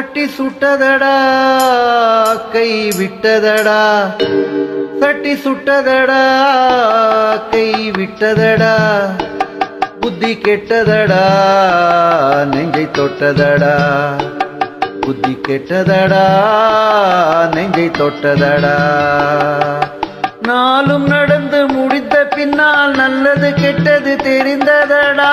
சட்டி சுட்டதடா கை விட்டதடா. சட்டி சுட்டதடா கை விட்டதடா. புத்தி கெட்டதடா நெஞ்சை தொட்டதடா. புத்தி கெட்டதடா நெஞ்சை தொட்டதடா. நாளும் நடந்து முடித்த பின்னால் நல்லது கெட்டது தெரிந்ததடா.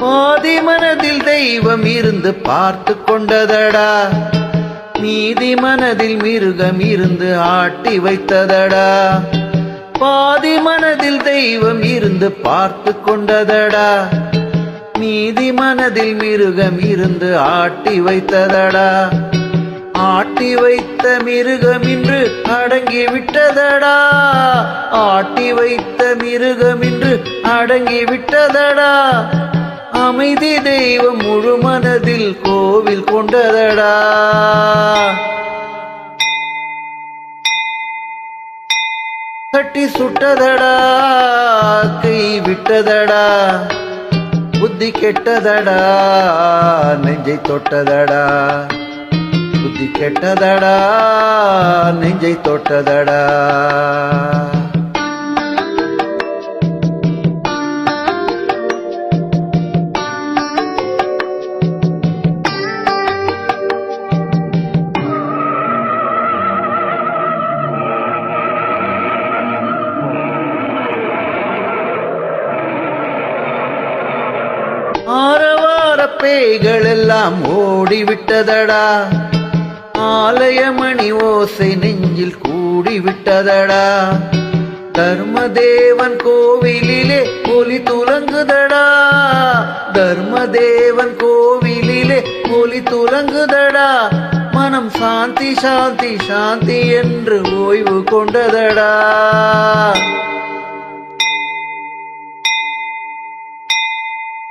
ஆதி மனதில் தெய்வம் இருந்து பார்த்து கொண்டதடா. நீதி மனதில் மிருகம் இருந்து ஆட்டி வைத்ததடா. பாதி மனதில் தெய்வம் இருந்து பார்த்து கொண்டதடா. நீதி மனதில் மிருகம் இருந்து ஆட்டி வைத்ததடா. ஆட்டி வைத்த மிருகம் இன்று அடங்கி விட்டதடா. ஆட்டி வைத்த மிருகம் இன்று அடங்கி விட்டதடா. அமைதி தெய்வம் முழு மனதில் கோவில் கொண்டதடா. கட்டி சுட்டதடா கை விட்டதடா. புத்தி கெட்டதடா நெஞ்சை தொட்டதடா. புத்தி கெட்டதடா நெஞ்சை தொட்டதடா. பேய்கள் எல்லாம் ஓடிவிட்டதடா. ஆலயமணி ஓசை நெஞ்சில் கூடிவிட்டதடா. தர்மதேவன் கோவிலிலே ஒலி துலங்குதடா. தர்மதேவன் கோவிலிலே ஒலி துலங்குதடா. மனம் சாந்தி சாந்தி சாந்தி என்று ஓய்வு கொண்டதடா.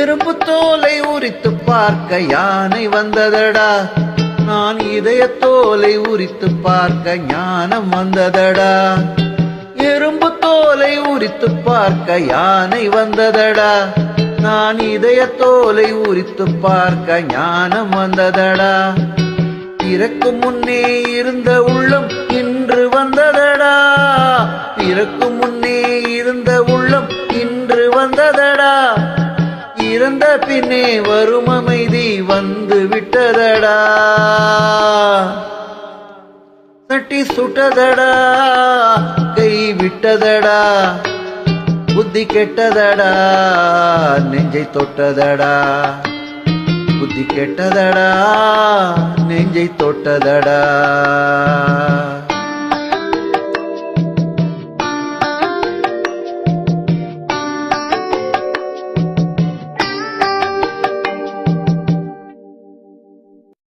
இரும்பு தோலை உரித்து பார்க்க யானை வந்ததடா. நான் இதய தோலை உரித்து பார்க்க ஞானம் வந்ததடா. எறும்பு தோலை உரித்து பார்க்க யானை வந்ததடா. நான் இதய தோலை உரித்து பார்க்க ஞானம் வந்ததடா. பிறக்கும் முன்னே இருந்த உள்ளம் இன்று வந்ததடா. பிறக்கும் முன்னே இருந்த இறந்த பின்னே வரும் அமைதி வந்து விட்டதடா. தட்டி சுட்டதடா கை விட்டதடா புத்தி கெட்டதடா நெஞ்சை தொட்டதடா. புத்தி கெட்டதடா நெஞ்சை தொட்டதடா.